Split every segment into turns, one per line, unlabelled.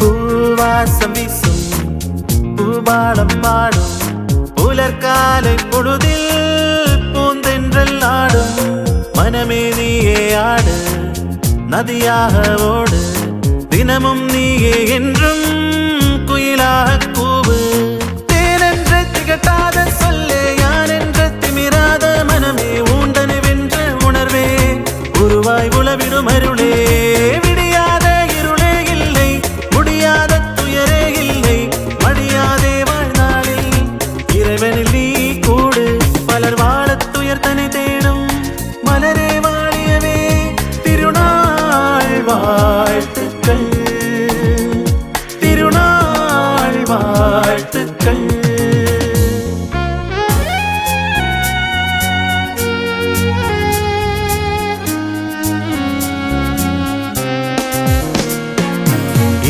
பூவாசம் வீசும் பூபாலம் பாடும் புலர்காலை பொழுதில் பூந்தென்றல் ஆடும் மனமே நீயே ஆடும். நதியாக ஓடு தினமும் நீயே என்றும் குயிலாக கூவு. தேனென்று திகட்டாத சொல்லே யான் என்று திமிராத மனமே ஊண்டனு வென்ற உணர்வே. உருவாய் உளவிடும் அருளே.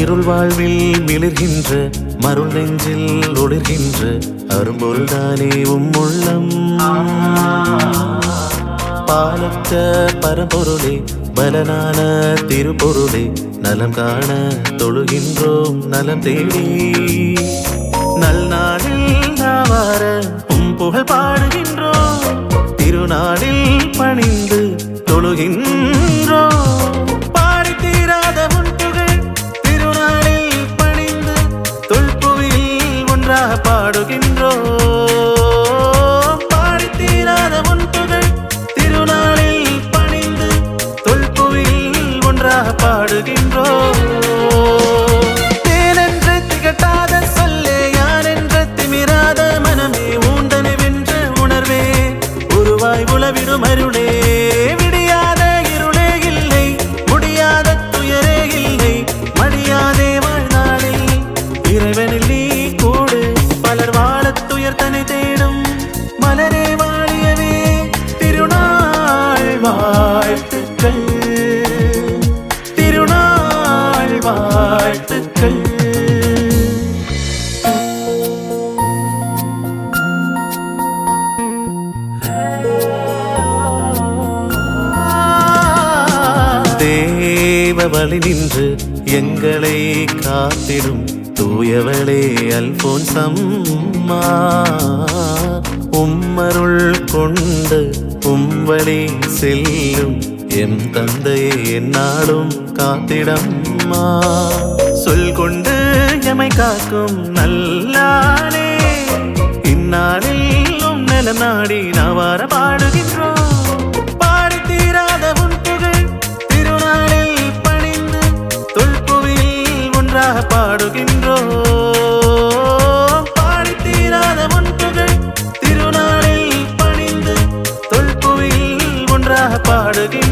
இருள் வாழ்வில் மிளிர்கின்ற மருள் நெஞ்சில் ஒளிர்கின்ற அரும்பொருள்தானே உம் உள்ளம். பாலத்த பரம்பொருளே பலனான திருப்பொருளே நலம் காண தொழுகின்றோம் நலம் தேடி. நல்நாளில் நாவார பாடுகின்றோம் தேனென்று திகட்டாத சொல்லே யார் என்று திமிராத மனமே ஊண்டனை வென்ற உணர்வே. உருவாய் உளவிடும் அருள் வாழ்த்துக்கள். தேவவழி நின்று எங்களை காத்திடும் தூயவளே அல்போன்சம்மா. உம்மருள் கொண்டு உம்வழி செல்லும் என் தந்தையே என்னாலும் காத்திடம்மா. சொல் கொண்டு எமை காக்கும் நல்லானே இந்நாளிலும் நில நாடி நவார பாடுகின்றோம். பாடி தீராத உன் புகழ் திருநாளில் பணிந்து தொல்புவியில் ஒன்றாக பாடுகின்றோம். பாடி தீராத உன் புகழ் திருநாளில் பணிந்து தொல்புவியில் ஒன்றாக பாடுகின்றோம்.